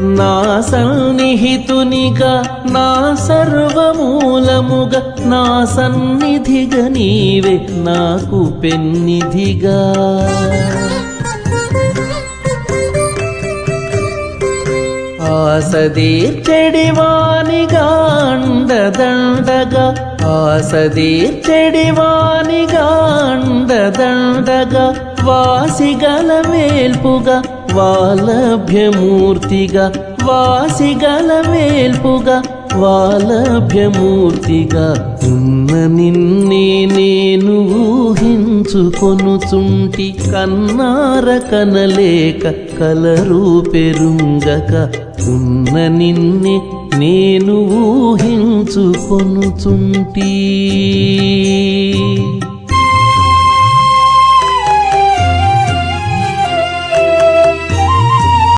నా సన్నిహితునిగా నా సర్వమూలముగా నా సన్నిధిగా నీవే నాకు పెన్నిధిగా. ఆసదీర్చెడివానిగా అండదండగా ఆసదీర్చెడివానిగా అండదండగా వాసిగల వేల్పుగా వాలభ్యమూర్తిగా వాసిగల వేల్పుగా వాలభ్యమూర్తిగా ఉన్న నిన్నే నేను ఊహించుకొనుచుంటి కన్నార కనలేక కలరు పెరుంగక ఉన్న నిన్నే నేను ఊహించుకొనుచుంటీ.